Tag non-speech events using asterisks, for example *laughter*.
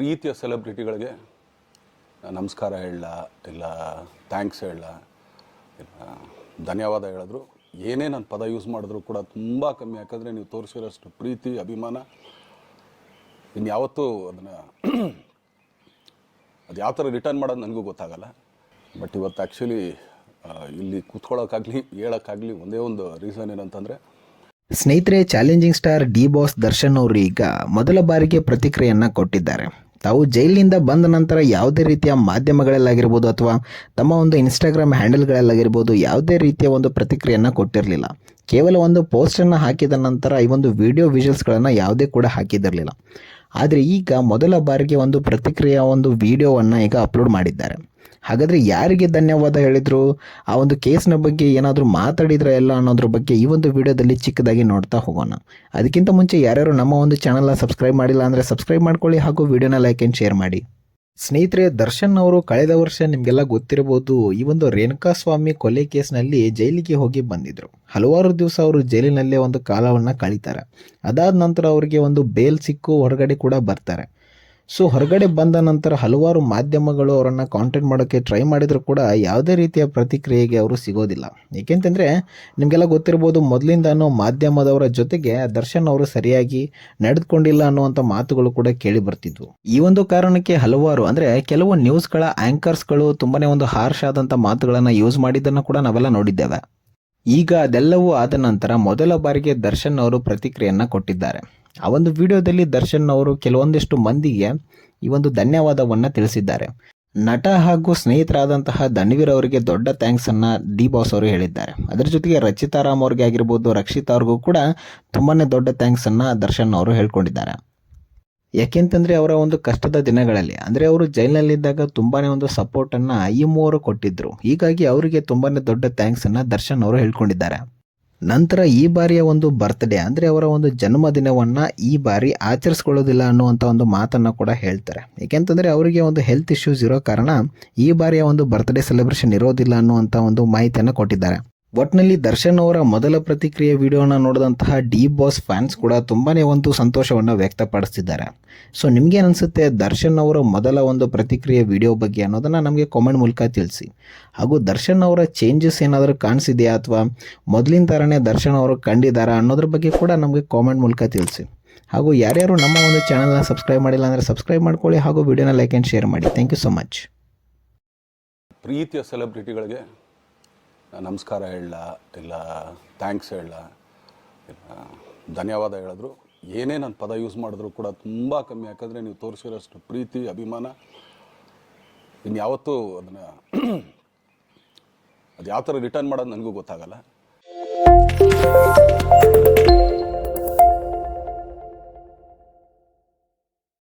ಪ್ರೀತಿಯ ಸೆಲೆಬ್ರಿಟಿಗಳಿಗೆ ನಮಸ್ಕಾರ ಹೇಳ, ಇಲ್ಲ ಥ್ಯಾಂಕ್ಸ್ ಹೇಳ, ಇಲ್ಲ, ಧನ್ಯವಾದ ಹೇಳಿದ್ರು. ಏನೇ ನಾನು ಪದ ಯೂಸ್ ಮಾಡಿದ್ರು ಕೂಡ ತುಂಬ ಕಮ್ಮಿ, ಯಾಕಂದರೆ ನೀವು ತೋರಿಸಿರೋಷ್ಟು ಪ್ರೀತಿ, ಅಭಿಮಾನ. ಇನ್ಯಾವತ್ತೂ ಅದನ್ನು *clears throat* ಅದು ಯಾವ ಥರ ರಿಟರ್ನ್ ಮಾಡೋದು ನನಗೂ ಗೊತ್ತಾಗಲ್ಲ. ಬಟ್ ಇವತ್ತು ಆ್ಯಕ್ಚುಲಿ ಇಲ್ಲಿ ಕೂತ್ಕೊಳ್ಳೋಕ್ಕಾಗಲಿ ಹೇಳೋಕ್ಕಾಗಲಿ ಒಂದೇ ಒಂದು ರೀಸನ್ ಏನಂತಂದರೆ, ಸ್ನೇಹಿತರೆ challenging star D boss Darshan ಅವರು ಈಗ ಮೊದಲ ಬಾರಿಗೆ ಪ್ರತಿಕ್ರಿಯೆಯನ್ನು ಕೊಟ್ಟಿದ್ದಾರೆ. ತಾವು ಜೈಲಿನಿಂದ ಬಂದ ನಂತರ ಯಾವುದೇ ರೀತಿಯ ಮಾಧ್ಯಮಗಳಲ್ಲಾಗಿರ್ಬೋದು ಅಥವಾ ತಮ್ಮ ಒಂದು ಇನ್ಸ್ಟಾಗ್ರಾಮ್ ಹ್ಯಾಂಡಲ್ಗಳಲ್ಲಾಗಿರ್ಬೋದು ಯಾವುದೇ ರೀತಿಯ ಒಂದು ಪ್ರತಿಕ್ರಿಯೆಯನ್ನು ಕೊಟ್ಟಿರಲಿಲ್ಲ. ಕೇವಲ ಒಂದು ಪೋಸ್ಟನ್ನು ಹಾಕಿದ ನಂತರ ಈ ಒಂದು ವಿಡಿಯೋ ವಿಜುವಲ್ಸ್ಗಳನ್ನು ಯಾವುದೇ ಕೂಡ ಹಾಕಿದಿರಲಿಲ್ಲ. ಆದರೆ ಈಗ ಮೊದಲ ಬಾರಿಗೆ ಒಂದು ಪ್ರತಿಕ್ರಿಯೆಯ ಒಂದು ವಿಡಿಯೋವನ್ನು ಈಗ ಅಪ್ಲೋಡ್ ಮಾಡಿದ್ದಾರೆ. ಹಾಗಾದರೆ ಯಾರಿಗೆ ಧನ್ಯವಾದ ಹೇಳಿದ್ರು? ಆ ಒಂದು ಕೇಸ್ನ ಬಗ್ಗೆ ಏನಾದರೂ ಮಾತಾಡಿದ್ರೆ ಎಲ್ಲ ಅನ್ನೋದ್ರ ಬಗ್ಗೆ ಈ ಒಂದು ವಿಡಿಯೋದಲ್ಲಿ ಚಿಕ್ಕದಾಗಿ ನೋಡ್ತಾ ಹೋಗೋಣ. ಅದಕ್ಕಿಂತ ಮುಂಚೆ ಯಾರ್ಯಾರು ನಮ್ಮ ಒಂದು ಚಾನಲ್ನ ಸಬ್ಸ್ಕ್ರೈಬ್ ಮಾಡಿಲ್ಲ ಅಂದರೆ ಸಬ್ಸ್ಕ್ರೈಬ್ ಮಾಡ್ಕೊಳ್ಳಿ ಹಾಗೂ ವಿಡಿಯೋನ ಲೈಕ್ ಆ್ಯಂಡ್ ಶೇರ್ ಮಾಡಿ. ಸ್ನೇಹಿತರೆ, ದರ್ಶನ್ ಅವರು ಕಳೆದ ವರ್ಷ ನಿಮಗೆಲ್ಲ ಗೊತ್ತಿರಬಹುದು, ಈ ಒಂದು ರೇಣುಕಾ ಸ್ವಾಮಿ ಕೊಲೆ ಕೇಸ್ನಲ್ಲಿ ಜೈಲಿಗೆ ಹೋಗಿ ಬಂದಿದ್ರು. ಹಲವಾರು ದಿವಸ ಅವರು ಜೈಲಿನಲ್ಲೇ ಒಂದು ಕಾಲವನ್ನು ಕಳೀತಾರೆ. ಅದಾದ ನಂತರ ಅವರಿಗೆ ಒಂದು ಬೇಲ್ ಸಿಕ್ಕು, ಹೊರಗಡೆ ಕೂಡ ಬರ್ತಾರೆ. ಸೊ ಹೊರಗಡೆ ಬಂದ ನಂತರ ಹಲವಾರು ಮಾಧ್ಯಮಗಳು ಅವರನ್ನು ಕಾಂಟ್ಯಾಕ್ಟ್ ಮಾಡೋಕ್ಕೆ ಟ್ರೈ ಮಾಡಿದರೂ ಕೂಡ ಯಾವುದೇ ರೀತಿಯ ಪ್ರತಿಕ್ರಿಯೆಗೆ ಅವರು ಸಿಗೋದಿಲ್ಲ. ಏಕೆಂತಂದರೆ ನಿಮಗೆಲ್ಲ ಗೊತ್ತಿರ್ಬೋದು ಮೊದಲಿಂದನೂ ಮಾಧ್ಯಮದವರ ಜೊತೆಗೆ ದರ್ಶನ್ ಅವರು ಸರಿಯಾಗಿ ನಡೆದುಕೊಂಡಿಲ್ಲ ಅನ್ನುವಂಥ ಮಾತುಗಳು ಕೂಡ ಕೇಳಿ ಬರ್ತಿದ್ವು. ಈ ಒಂದು ಕಾರಣಕ್ಕೆ ಹಲವಾರು ಅಂದರೆ ಕೆಲವು ನ್ಯೂಸ್ಗಳ ಆ್ಯಂಕರ್ಸ್ಗಳು ತುಂಬಾ ಒಂದು ಹಾರ್ಷ್ ಆದಂಥ ಮಾತುಗಳನ್ನು ಯೂಸ್ ಮಾಡಿದ್ದನ್ನು ಕೂಡ ನಾವೆಲ್ಲ ನೋಡಿದ್ದೇವೆ. ಈಗ ಅದೆಲ್ಲವೂ ಆದ ನಂತರ ಮೊದಲ ಬಾರಿಗೆ ದರ್ಶನ್ ಅವರು ಪ್ರತಿಕ್ರಿಯೆಯನ್ನು ಕೊಟ್ಟಿದ್ದಾರೆ. ಆ ಒಂದು ವಿಡಿಯೋದಲ್ಲಿ ದರ್ಶನ್ ಅವರು ಕೆಲವೊಂದಿಷ್ಟು ಮಂದಿಗೆ ಈ ಒಂದು ಧನ್ಯವಾದವನ್ನು ತಿಳಿಸಿದ್ದಾರೆ. ನಟ ಹಾಗೂ ಸ್ನೇಹಿತರಾದಂತಹ ಧನ್ವೀರ್ ಅವರಿಗೆ ದೊಡ್ಡ ಥ್ಯಾಂಕ್ಸ್ ಅನ್ನ ಡಿ ಬಾಸ್ ಅವರು ಹೇಳಿದ್ದಾರೆ. ಅದರ ಜೊತೆಗೆ ರಚಿತಾ ರಾಮ್ ಅವ್ರಿಗೆ ಆಗಿರ್ಬೋದು, ರಕ್ಷಿತಾ ಅವ್ರಿಗೂ ಕೂಡ ತುಂಬಾನೇ ದೊಡ್ಡ ಥ್ಯಾಂಕ್ಸ್ ಅನ್ನ ದರ್ಶನ್ ಅವರು ಹೇಳ್ಕೊಂಡಿದ್ದಾರೆ. ಯಾಕೆಂತಂದ್ರೆ ಅವರ ಒಂದು ಕಷ್ಟದ ದಿನಗಳಲ್ಲಿ, ಅಂದ್ರೆ ಅವರು ಜೈಲಿನಲ್ಲಿದ್ದಾಗ ತುಂಬಾನೇ ಒಂದು ಸಪೋರ್ಟ್ ಅನ್ನ ಈ ಮೂವರು ಕೊಟ್ಟಿದ್ದರು ಹೀಗಾಗಿ ಅವರಿಗೆ ತುಂಬಾನೇ ದೊಡ್ಡ ಥ್ಯಾಂಕ್ಸ್ ಅನ್ನ ದರ್ಶನ್ ಅವರು ಹೇಳ್ಕೊಂಡಿದ್ದಾರೆ. ನಂತರ ಈ ಬಾರಿಯ ಒಂದು ಬರ್ತ್ಡೇ ಅಂದರೆ ಅವರ ಒಂದು ಜನ್ಮದಿನವನ್ನು ಈ ಬಾರಿ ಆಚರಿಸ್ಕೊಳ್ಳೋದಿಲ್ಲ ಅನ್ನುವಂಥ ಒಂದು ಮಾತನ್ನು ಕೂಡ ಹೇಳ್ತಾರೆ. ಏಕೆಂತಂದರೆ ಅವರಿಗೆ ಒಂದು ಹೆಲ್ತ್ ಇಶ್ಯೂಸ್ ಇರೋ ಕಾರಣ ಈ ಬಾರಿಯ ಒಂದು ಬರ್ತ್ಡೇ ಸೆಲೆಬ್ರೇಷನ್ ಇರೋದಿಲ್ಲ ಅನ್ನುವಂಥ ಒಂದು ಮಾಹಿತಿಯನ್ನು ಕೊಟ್ಟಿದ್ದಾರೆ. ಒಟ್ಟಿನಲ್ಲಿ ದರ್ಶನ್ ಅವರ ಮೊದಲ ಪ್ರತಿಕ್ರಿಯೆ ವಿಡಿಯೋನ ನೋಡಿದಂತಹ ಡಿ ಬಾಸ್ ಫ್ಯಾನ್ಸ್ ಕೂಡ ತುಂಬಾ ಒಂದು ಸಂತೋಷವನ್ನು ವ್ಯಕ್ತಪಡಿಸ್ತಿದ್ದಾರೆ. ಸೊ ನಿಮ್ಗೇನು ಅನಿಸುತ್ತೆ ದರ್ಶನ್ ಅವರ ಮೊದಲ ಒಂದು ಪ್ರತಿಕ್ರಿಯೆ ವಿಡಿಯೋ ಬಗ್ಗೆ ಅನ್ನೋದನ್ನು ನಮಗೆ ಕಾಮೆಂಟ್ ಮೂಲಕ ತಿಳಿಸಿ. ಹಾಗೂ ದರ್ಶನ್ ಅವರ ಚೇಂಜಸ್ ಏನಾದರೂ ಕಾಣಿಸಿದೆಯಾ ಅಥವಾ ಮೊದಲಿನ ಥರನೇ ದರ್ಶನ್ ಅವರು ಕಂಡಿದ್ದಾರಾ ಅನ್ನೋದ್ರ ಬಗ್ಗೆ ಕೂಡ ನಮಗೆ ಕಾಮೆಂಟ್ ಮೂಲಕ ತಿಳಿಸಿ. ಹಾಗೂ ಯಾರ್ಯಾರು ನಮ್ಮ ಒಂದು ಚಾನಲ್ನ ಸಬ್ಸ್ಕ್ರೈಬ್ ಮಾಡಿಲ್ಲ ಅಂದರೆ ಸಬ್ಸ್ಕ್ರೈಬ್ ಮಾಡ್ಕೊಳ್ಳಿ ಹಾಗೂ ವಿಡಿಯೋನ ಲೈಕ್ ಆ್ಯಂಡ್ ಶೇರ್ ಮಾಡಿ. ಥ್ಯಾಂಕ್ ಯು ಸೊ ಮಚ್ ಪ್ರೀತಿಯ ಸೆಲೆಬ್ರಿಟಿಗಳಿಗೆ ನಮಸ್ಕಾರ ಹೇಳಲ್ಲ ಇಲ್ಲ ಥ್ಯಾಂಕ್ಸ್ ಹೇಳಲ್ಲ ಇಲ್ಲ ಧನ್ಯವಾದ ಹೇಳಿದ್ರು. ಏನೇ ನಾನು ಪದ ಯೂಸ್ ಮಾಡಿದ್ರು ಕೂಡ ತುಂಬ ಕಮ್ಮಿ, ಯಾಕಂದರೆ ನೀವು ತೋರಿಸಿರೋಷ್ಟು ಪ್ರೀತಿ, ಅಭಿಮಾನ. ಇನ್ಯಾವತ್ತೂ ಅದನ್ನು *clears throat* ಅದು ಯಾವ ಥರ ರಿಟರ್ನ್ ಮಾಡೋದು ನನಗೂ ಗೊತ್ತಾಗಲ್ಲ.